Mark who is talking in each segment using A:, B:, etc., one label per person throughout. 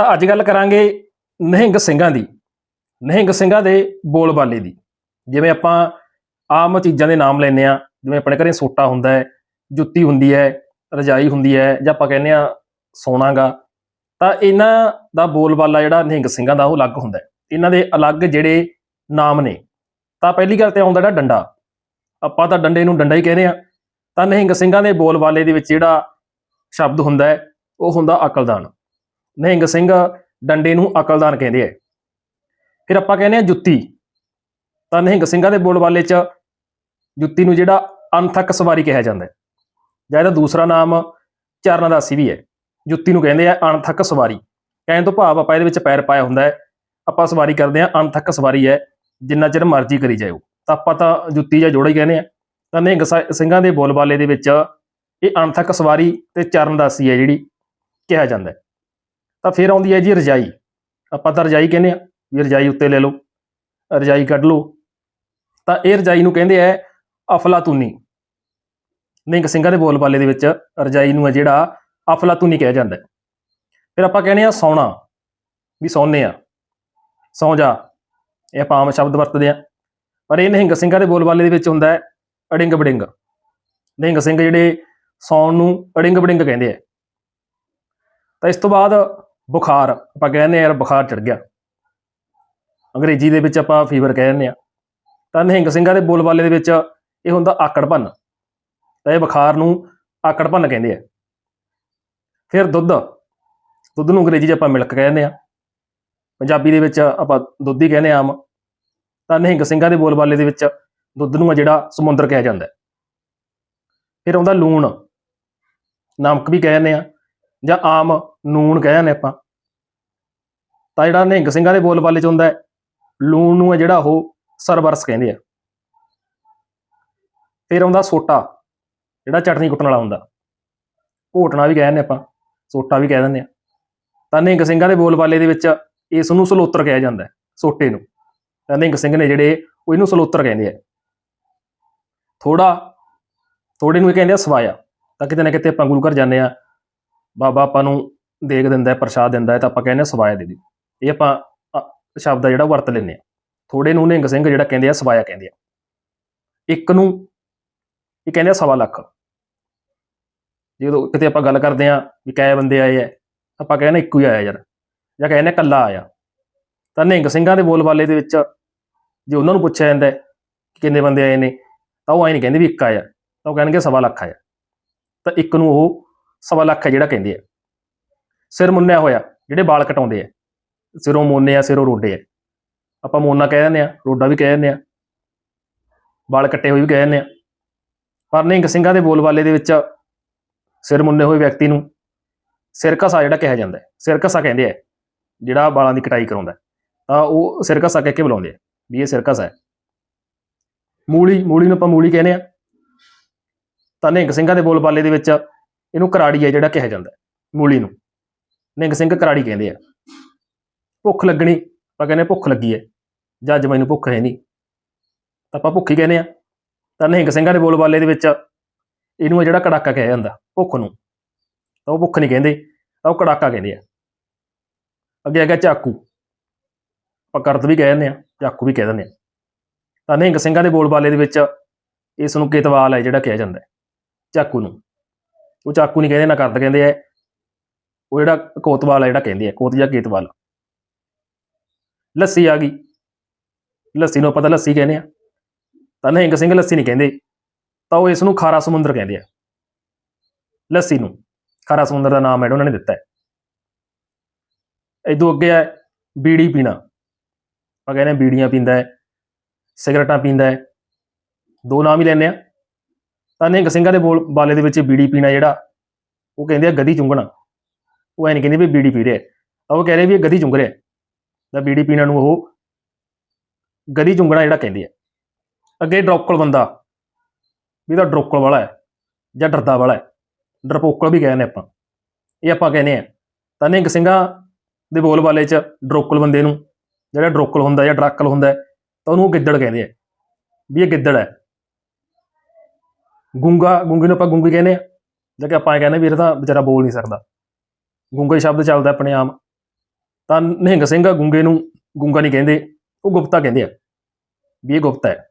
A: ਤਾਂ ਅੱਜ ਗੱਲ ਕਰਾਂਗੇ ਨਿਹੰਗ ਸਿੰਘਾਂ ਦੀ, ਨਿਹੰਗ ਸਿੰਘਾਂ ਦੇ ਬੋਲਬਾਲੇ ਦੀ। ਜਿਵੇਂ ਆਪਾਂ ਆਮ ਚੀਜ਼ਾਂ ਦੇ ਨਾਮ ਲੈਂਦੇ ਆ ਜਿਵੇਂ ਆਪਣੇ ਘਰੇ ਸੋਟਾ ਹੁੰਦਾ ਹੈ, ਜੁੱਤੀ ਹੁੰਦੀ ਹੈ, ਰਜਾਈ ਹੁੰਦੀ ਹੈ ਜਾਂ ਆਪਾਂ ਕਹਿੰਦੇ ਆ ਸੋਨਾਗਾ, ਤਾਂ ਇਹਨਾਂ ਦਾ ਬੋਲਬਾਲਾ ਜਿਹੜਾ ਨਿਹੰਗ ਸਿੰਘਾਂ ਦਾ ਉਹ ਅਲੱਗ ਹੁੰਦਾ ਹੈ। ਇਹਨਾਂ ਦੇ ਅਲੱਗ ਜਿਹੜੇ ਨਾਮ ਨੇ, ਤਾਂ ਪਹਿਲੀ ਗੱਲ ਤੇ ਆਉਂਦਾ ਜਿਹੜਾ ਡੰਡਾ। ਆਪਾਂ ਤਾਂ ਡੰਡੇ ਨੂੰ ਡੰਡਾ ਹੀ ਕਹਿੰਦੇ ਆ ਤਾਂ ਨਿਹੰਗ ਸਿੰਘਾਂ ਦੇ ਬੋਲਬਾਲੇ ਦੇ ਵਿੱਚ ਜਿਹੜਾ ਸ਼ਬਦ ਹੁੰਦਾ ਹੈ, ਉਹ ਹੁੰਦਾ ਅਕਲਦਾਨ। ਨਿਹੰਗ ਸਿੰਘ ਡੰਡੇ ਨੂੰ ਅਕਲਦਾਨ ਕਹਿੰਦੇ ਆ। ਫਿਰ ਆਪਾਂ ਕਹਿੰਦੇ ਆ ਜੁੱਤੀ। ਤਾਂ ਨਿਹੰਗ ਸਿੰਘਾਂ ਦੇ ਬੋਲਬਾਲੇ 'ਚ ਜੁੱਤੀ ਨੂੰ ਜਿਹੜਾ ਅਨਥਕ ਸਵਾਰੀ ਕਿਹਾ ਜਾਂਦਾ ਹੈ। ਜਾਂ ਇਹਦਾ ਦੂਸਰਾ ਨਾਮ ਚਰਨਦਾਸੀ ਵੀ ਹੈ। ਜੁੱਤੀ ਨੂੰ ਕਹਿੰਦੇ ਆ ਅਨਥਕ ਸਵਾਰੀ। ਕਹਿਣ ਤੋਂ ਭਾਵ ਆਪਾਂ ਇਹਦੇ ਵਿੱਚ ਪੈਰ ਪਾਇਆ ਹੁੰਦਾ ਹੈ। ਆਪਾਂ ਸਵਾਰੀ ਕਰਦੇ ਆ ਅਨਥਕ ਸਵਾਰੀ ਹੈ। ਜਿੰਨਾ ਚਿਰ ਮਰਜ਼ੀ ਕਰੀ ਜਾਇਓ। ਤਾਂ ਆਪਾਂ ਤਾਂ ਜੁੱਤੀ ਜਾਂ ਜੋੜਾ ਹੀ ਕਹਿੰਦੇ ਆ ਤਾਂ ਨਿਹੰਗ ਸ- ਸਿੰਘਾਂ ਦੇ ਬੋਲਬਾਲੇ ਦੇ ਵਿੱਚ ਇਹ ਅਨਥਕ ਸਵਾਰੀ ਤੇ ਚਰਨਦਾਸੀ ਹੈ ਜਿਹੜੀ ਕਿਹਾ ਜਾਂਦਾ ਹੈ। ਤਾਂ ਫਿਰ ਆਉਂਦੀ ਹੈ ਜੀ ਰਜਾਈ। ਆਪਾਂ ਤਾਂ ਰਜਾਈ ਕਹਿੰਦੇ ਆ ਵੀ ਰਜਾਈ ਉੱਤੇ ਲੈ ਲਓ, ਰਜਾਈ ਕੱਢ ਲਓ। ਤਾਂ ਇਹ ਰਜਾਈ ਨੂੰ ਕਹਿੰਦੇ ਆ ਅਫਲਾਤੂਨੀ। ਨਿਹੰਗ ਸਿੰਘਾਂ ਦੇ ਬੋਲਬਾਲੇ ਦੇ ਵਿੱਚ ਰਜਾਈ ਨੂੰ ਹੈ ਜਿਹੜਾ ਅਫਲਾਤੂਨੀ ਕਿਹਾ ਜਾਂਦਾ ਫਿਰ ਆਪਾਂ ਕਹਿੰਦੇ ਆ ਸੌਣਾ, ਵੀ ਸੌਂਦੇ ਆ ਸੌਂ ਜਾ, ਇਹ ਆਪਾਂ ਆਮ ਸ਼ਬਦ ਵਰਤਦੇ ਆ ਪਰ ਇਹ ਨਿਹੰਗ ਸਿੰਘਾਂ ਦੇ ਬੋਲਬਾਲੇ ਦੇ ਵਿੱਚ ਹੁੰਦਾ ਹੈ ਅੜਿੰਗ ਬੜਿੰਗ ਨਿਹੰਗ ਸਿੰਘ ਜਿਹੜੇ ਸੌਣ ਨੂੰ ਅੜਿੰਗ ਬੜਿੰਗ ਕਹਿੰਦੇ ਆ। ਤਾਂ ਇਸ ਤੋਂ ਬਾਅਦ ਬੁਖਾਰ, ਆਪਾਂ ਕਹਿੰਦੇ ਆ ਯਾਰ ਬੁਖਾਰ ਚੜ ਗਿਆ। ਅੰਗਰੇਜ਼ੀ ਦੇ ਵਿੱਚ ਆਪਾਂ ਫੀਵਰ ਕਹਿ ਦਿੰਦੇ ਆ ਤਾਂ ਨਿਹੰਗ ਸਿੰਘਾਂ ਦੇ ਬੋਲਬਾਲੇ ਦੇ ਵਿੱਚ ਇਹ ਹੁੰਦਾ ਆਕੜ ਭੰਨ ਤਾਂ ਇਹ ਬੁਖਾਰ ਨੂੰ ਆਕੜ ਭੰਨ ਕਹਿੰਦੇ ਆ। ਫਿਰ ਦੁੱਧ ਦੁੱਧ ਨੂੰ ਅੰਗਰੇਜ਼ੀ 'ਚ ਆਪਾਂ ਮਿਲਕ ਕਹਿੰਦੇ ਆ ਪੰਜਾਬੀ ਦੇ ਵਿੱਚ ਆਪਾਂ ਦੁੱਧ ਹੀ ਕਹਿੰਦੇ ਆ ਆਮ। ਤਾਂ ਨਿਹੰਗ ਸਿੰਘਾਂ ਦੇ ਬੋਲਬਾਲੇ ਦੇ ਵਿੱਚ ਦੁੱਧ ਨੂੰ ਆ ਜਿਹੜਾ ਸਮੁੰਦਰ ਕਿਹਾ ਜਾਂਦਾ ਫਿਰ ਆਉਂਦਾ ਲੂਣ, ਨਮਕ ਵੀ ਕਹਿੰਦੇ ਆ ਜਾਂ ਆਮ ਨੂਣ ਕਹਿ ਜਾਂਦੇ ਆਪਾਂ। ਤਾਂ ਜਿਹੜਾ ਨਿਹੰਗ ਸਿੰਘਾਂ ਦੇ ਬੋਲਬਾਲੇ ਚ ਹੁੰਦਾ ਹੈ, ਲੂਣ ਨੂੰ ਹੈ ਜਿਹੜਾ ਉਹ ਸਰਵਰਸ ਕਹਿੰਦੇ ਆ। ਫਿਰ ਆਉਂਦਾ ਸੋਟਾ, ਜਿਹੜਾ ਚਟਨੀ ਕੁੱਟਣ ਵਾਲਾ ਹੁੰਦਾ। ਘੋਟਣਾ ਵੀ ਕਹਿੰਦੇ ਆਪਾਂ, ਸੋਟਾ ਵੀ ਕਹਿ ਦਿੰਦੇ ਆ। ਤਾਂ ਨਿਹੰਗ ਸਿੰਘਾਂ ਦੇ ਬੋਲਬਾਲੇ ਦੇ ਵਿੱਚ ਇਸ ਨੂੰ ਸਲੋਤਰ ਕਿਹਾ ਜਾਂਦਾ ਹੈ, ਸੋਟੇ ਨੂੰ। ਤਾਂ ਨਿਹੰਗ ਸਿੰਘ ਨੇ ਜਿਹੜੇ ਉਹ ਇਹਨੂੰ ਸਲੋਤਰ ਕਹਿੰਦੇ ਆ। ਥੋੜਾ ਥੋੜੇ ਨੂੰ ਕਹਿੰਦੇ ਆ ਸਵਾਇਆ। ਤਾਂ ਕਿਤੇ ਨਾ ਕਿਤੇ ਆਪਾਂ ਗੁਰੂ ਘਰ ਜਾਂਦੇ ਆ, ਬਾਬਾ ਆਪਾਂ ਨੂੰ ਦੇਖ ਦਿੰਦਾ ਪ੍ਰਸ਼ਾਦ ਦਿੰਦਾ ਤਾਂ ਆਪਾਂ ਕਹਿੰਦੇ ਆ ਸਵਾਇਆ ਦੇ ਦਿਓ। ਇਹ ਆਪਾਂ ਸ਼ਬਦ ਆ ਜਿਹੜਾ ਉਹ ਵਰਤ ਲੈਂਦੇ ਆ ਥੋੜੇ ਨੂੰ ਨਿਹੰਗ ਸਿੰਘ ਜਿਹੜਾ ਕਹਿੰਦੇ ਆ, ਸਵਾਇਆ ਕਹਿੰਦੇ ਆ। ਇੱਕ ਨੂੰ ਇਹ ਕਹਿੰਦੇ ਆ ਸਵਾ ਲੱਖ। ਜਦੋਂ ਕਿਤੇ ਆਪਾਂ ਗੱਲ ਕਰਦੇ ਆ ਵੀ ਕੈ ਬੰਦੇ ਆਏ ਆ, ਆਪਾਂ ਕਹਿੰਦੇ ਇੱਕੋ ਹੀ ਆਇਆ ਯਾਰ, ਜਾਂ ਕਹਿੰਦੇ ਕੱਲਾ ਆਇਆ। ਤਾਂ ਨਿੰਗ ਸਿੰਘਾਂ ਦੇ ਬੋਲਬਾਲੇ ਦੇ ਵਿੱਚ ਜੇ ਉਹਨਾਂ ਨੂੰ ਪੁੱਛਿਆ ਜਾਂਦਾ ਕਿ ਕਿੰਨੇ ਬੰਦੇ ਆਏ ਨੇ, ਤਾਂ ਉਹ ਐਂ ਨਹੀਂ ਕਹਿੰਦੇ ਵੀ ਇੱਕ ਆਇਆ, ਤਾਂ ਉਹ ਕਹਿਣਗੇ ਸਵਾ ਲੱਖ ਆਇਆ। ਤਾਂ ਇੱਕ ਨੂੰ ਉਹ ਸਵਾ ਲੱਖ ਹੈ ਜਿਹੜਾ ਕਹਿੰਦੇ ਆ। ਸਿਰ ਮੁੰਨਿਆ ਹੋਇਆ, ਜਿਹੜੇ ਵਾਲ ਕਟਾਉਂਦੇ ਆ। ਸਿਰੋਂ ਮੋਨੇ ਆ, ਸਿਰੋਂ ਰੋਡੇ ਆ। ਆਪਾਂ ਮੋਨਾ ਕਹਿ ਦਿੰਦੇ ਆ, ਰੋਡਾ ਵੀ ਕਹਿ ਦਿੰਦੇ ਆ। ਵਾਲ ਕੱਟੇ ਹੋਏ ਵੀ ਕਹਿ ਦਿੰਦੇ ਆ। ਪਰ ਨਿਹੰਗ ਸਿੰਘਾਂ ਦੇ ਬੋਲਬਾਲੇ ਦੇ ਵਿੱਚ ਸਿਰ ਮੁੰਨੇ ਹੋਏ ਵਿਅਕਤੀ ਨੂੰ ਸਿਰ ਘਸਾ ਜਿਹੜਾ ਕਿਹਾ ਜਾਂਦਾ ਹੈ, ਸਿਰ ਘਸਾ ਕਹਿੰਦੇ ਆ, ਜਿਹੜਾ ਵਾਲਾਂ ਦੀ ਕਟਾਈ ਕਰਾਉਂਦਾ ਤਾਂ ਉਹ ਸਿਰ ਘਸਾ ਕਹਿ ਕੇ ਬੁਲਾਉਂਦੇ ਆ ਵੀ ਇਹ ਸਿਰ ਘਸਾ ਹੈ। ਮੂਲੀ ਮੂਲੀ ਨੂੰ ਆਪਾਂ ਮੂਲੀ ਕਹਿੰਦੇ ਆ। ਤਾਂ ਨਿੰਗ ਸਿੰਘਾਂ ਦੇ ਬੋਲਬਾਲੇ ਦੇ ਵਿੱਚ ਇਹਨੂੰ ਕਰਾੜੀ ਹੈ ਜਿਹੜਾ ਕਿਹਾ ਜਾਂਦਾ ਮੂਲੀ ਨੂੰ। ਨਿੰਗ ਸਿੰਘ ਕਰਾੜੀ ਕਹਿੰਦੇ ਆ। ਭੁੱਖ ਲੱਗਣੀ, ਆਪਾਂ ਕਹਿੰਦੇ ਭੁੱਖ ਲੱਗੀ ਹੈ ਜਾਂ ਅੱਜ ਮੈਨੂੰ ਭੁੱਖ ਹੈ ਨਹੀਂ। ਤਾਂ ਆਪਾਂ ਭੁੱਖੀ ਕਹਿੰਦੇ ਆ। ਤਾਂ ਨਿਹੰਗ ਸਿੰਘਾਂ ਦੇ ਬੋਲਬਾਲੇ ਦੇ ਵਿੱਚ ਇਹਨੂੰ ਜਿਹੜਾ ਕੜਾਕਾ ਕਿਹਾ ਜਾਂਦਾ, ਭੁੱਖ ਨੂੰ। ਤਾਂ ਉਹ ਭੁੱਖ ਨਹੀਂ ਕਹਿੰਦੇ, ਤਾਂ ਉਹ ਕੜਾਕਾ ਕਹਿੰਦੇ ਆ। ਅੱਗੇ ਹੈਗਾ ਚਾਕੂ। ਆਪਾਂ ਕਰਤ ਵੀ ਕਹਿ ਦਿੰਦੇ ਆ, ਚਾਕੂ ਵੀ ਕਹਿ ਦਿੰਦੇ ਆ। ਤਾਂ ਨਿਹੰਗ ਸਿੰਘਾਂ ਦੇ ਬੋਲਬਾਲੇ ਦੇ ਵਿੱਚ ਇਸ ਨੂੰ ਕੇਤਵਾਲ ਹੈ ਜਿਹੜਾ ਕਿਹਾ ਜਾਂਦਾ ਚਾਕੂ ਨੂੰ। ਉਹ ਚਾਕੂ ਨਹੀਂ ਕਹਿੰਦੇ, ਨਾ ਕਰਤ ਕਹਿੰਦੇ ਆ। ਉਹ ਜਿਹੜਾ ਕੋਤਵਾਲ ਹੈ ਜਿਹੜਾ ਕਹਿੰਦੇ ਆ, ਕੋਤ ਜਾਂ ਕੇਤਵਾਲ। ਲੱਸੀ ਆ ਗਈ। ਲੱਸੀ ਨੂੰ ਪਤਾ ਲੱਸੀ ਕਹਿੰਦੇ ਆ। ਤਾਂ ਨਿਹੰਗ ਸਿੰਘ ਲੱਸੀ ਨਹੀਂ ਕਹਿੰਦੇ। ਤਾਂ ਉਹ ਇਸ ਨੂੰ ਖਾਰਾ ਸਮੁੰਦਰ ਕਹਿੰਦੇ ਆ। ਲੱਸੀ ਨੂੰ। ਖਾਰਾ ਸਮੁੰਦਰ ਦਾ ਨਾਮ ਹੈ ਉਹਨਾਂ ਨੇ ਦਿੱਤਾ ਹੈ। ਇਦੋਂ ਅੱਗੇ ਹੈ ਬੀੜੀ ਪੀਣਾ। ਆਪਾਂ ਕਹਿੰਦੇ ਹਾਂ ਬੀੜੀਆਂ ਪੀਂਦਾ ਹੈ, ਸਿਗਰਟਾਂ ਪੀਂਦਾ ਹੈ। ਦੋ ਨਾਮ ਹੀ ਲੈਂਦੇ ਆ ਤਾਂ ਨਿਹੰਗ ਸਿੰਘਾਂ ਦੇ ਬੋਲ ਬਾਲੇ ਦੇ ਵਿੱਚ ਬੀੜੀ ਪੀਣਾ ਜਿਹੜਾ, ਉਹ ਕਹਿੰਦੇ ਆ ਗਦੀ ਚੁੰਗਣਾ। ਉਹ ਐ ਨਹੀਂ ਕਹਿੰਦੇ ਵੀ ਬੀੜੀ ਪੀ ਰਿਹਾ ਤਾਂ ਉਹ ਕਹਿ ਰਹੇ ਵੀ ਇਹ ਗਦੀ ਚੁੰਗ ਰਿਹਾ ਜਾਂ ਬੀੜੀ ਪੀਣਾ ਨੂੰ ਉਹ ਗਰੀ ਚੁੰਗਣਾ ਜਿਹੜਾ ਕਹਿੰਦੇ ਆ। ਅੱਗੇ ਡਰੋਕਲ ਬੰਦਾ, ਵੀ ਤਾਂ ਡਰੋਕਲ ਵਾਲਾ ਹੈ ਜਾਂ ਡਰਦਾ ਵਾਲਾ ਹੈ, ਡਰਪੋਕਲ ਵੀ ਕਹਿੰਦੇ ਆਪਾਂ। ਇਹ ਆਪਾਂ ਕਹਿੰਦੇ ਆ। ਤਾਂ ਨਿਹੰਗ ਸਿੰਘਾਂ ਦੇ ਬੋਲ ਬਾਲੇ ਚ ਡਰੋਕਲ ਬੰਦੇ ਨੂੰ, ਜਿਹੜਾ ਡਰੋਕਲ ਹੁੰਦਾ ਜਾਂ ਡਰਾਕਲ ਹੁੰਦਾ, ਤਾਂ ਉਹਨੂੰ ਗਿੱਦੜ ਕਹਿੰਦੇ ਆ, ਵੀ ਇਹ ਗਿੱਦੜ ਹੈ। ਗੁੰਗਾ, ਗੁੰਗੇ ਨੂੰ ਆਪਾਂ ਗੁੰਗੀ ਕਹਿੰਦੇ ਆ ਜਾਂ ਕਿ ਆਪਾਂ ਇਹ ਕਹਿੰਦੇ ਵੀ ਇਹ ਤਾਂ ਵਿਚਾਰਾ ਬੋਲ ਨਹੀਂ ਸਕਦਾ। ਗੁੰਗਾ ਹੀ ਸ਼ਬਦ ਚੱਲਦਾ ਆਪਣੇ ਆਮ। ਤਾਂ ਨਿਹੰਗ ਸਿੰਘ ਗੁੰਗੇ ਨੂੰ ਗੁੰਗਾ ਨਹੀਂ ਕਹਿੰਦੇ, ਉਹ ਗੁਪਤਾ ਕਹਿੰਦੇ ਆ ਵੀ ਇਹ ਗੁਪਤਾ ਹੈ।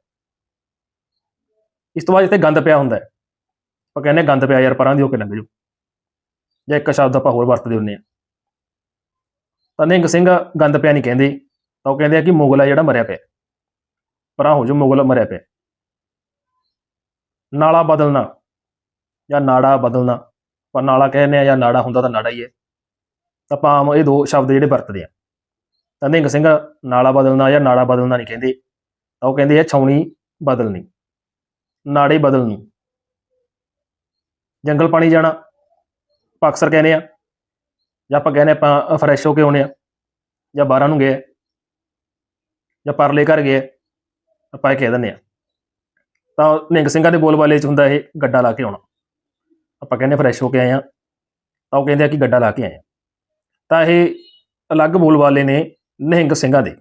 A: ਇਸ ਤੋਂ ਬਾਅਦ ਇੱਥੇ ਗੰਦ ਪਿਆ ਹੁੰਦਾ ਹੈ। ਆਪਾਂ ਕਹਿੰਦੇ ਗੰਦ ਪਿਆ ਯਾਰ, ਪਰਾਂ ਦੀ ਹੋ ਕੇ ਲੰਘ ਜਾਓ। ਜਾਂ ਇੱਕ ਸ਼ਬਦ ਆਪਾਂ ਹੋਰ ਵਰਤਦੇ ਹੁੰਦੇ ਆ ਤਾਂ ਨਿਹੰਗ ਸਿੰਘ ਗੰਦ ਪਿਆ ਨਹੀਂ ਕਹਿੰਦੇ, ਤਾਂ ਉਹ ਕਹਿੰਦੇ ਆ ਕਿ ਮੁਗਲ ਆ ਜਿਹੜਾ ਮਰਿਆ ਪਿਆ। ਪਰਾਂ ਹੋ ਜਾਓ, ਮੁਗਲ ਮਰਿਆ ਪਿਆ। ਨਾਲਾ ਬਦਲਣਾ ਜਾਂ ਨਾੜਾ ਬਦਲਣਾ। ਪਰ ਨਾਲਾ ਕਹਿੰਦੇ ਆ ਜਾਂ ਨਾੜਾ ਹੁੰਦਾ ਤਾਂ ਨਾੜਾ ਹੀ ਹੈ। ਆਪਾਂ ਆਮ ਇਹ ਦੋ ਸ਼ਬਦ ਜਿਹੜੇ ਵਰਤਦੇ ਆ। ਤਾਂ ਨਿਹੰਗ ਸਿੰਘ ਨਾਲਾ ਬਦਲਣਾ ਜਾਂ ਨਾੜਾ ਬਦਲਣਾ ਨਹੀਂ ਕਹਿੰਦੇ। ਤਾਂ ਉਹ ਕਹਿੰਦੇ ਆ ਛਾਉਣੀ ਬਦਲਣੀ, ਨਾੜੇ ਬਦਲ ਨੂੰ ਜੰਗਲ ਪਾਣੀ ਜਾਣਾ, ਆਪਾਂ ਅਕਸਰ ਕਹਿੰਦੇ ਆ। ਜਾਂ ਆਪਾਂ ਕਹਿੰਦੇ ਆਪਾਂ ਫਰੈਸ਼ ਹੋ ਕੇ ਆਉਣੇ ਆ, ਜਾਂ ਬਾਹਰਾਂ ਨੂੰ ਗਏ ਜਾਂ ਪਰਲੇ ਘਰ ਗਏ ਆਪਾਂ ਇਹ ਕਹਿ ਦਿੰਦੇ ਆ। ਤਾਂ ਨਿਹੰਗ ਸਿੰਘਾਂ ਦੇ ਬੋਲਬਾਲੇ ਚ ਹੁੰਦਾ ਇਹ ਗੱਡਾ ਲਾ ਕੇ ਆਉਣਾ। ਆਪਾਂ ਕਹਿੰਦੇ ਫਰੈਸ਼ ਹੋ ਕੇ ਆਏ ਆ ਤਾਂ ਉਹ ਕਹਿੰਦੇ ਆ ਕਿ ਗੱਡਾ ਲਾ ਕੇ ਆਏ ਆ ਤਾਂ ਇਹ ਅਲੱਗ ਬੋਲ ਬਾਲੇ ਨੇ ਨਿਹੰਗ ਸਿੰਘਾਂ ਦੇ।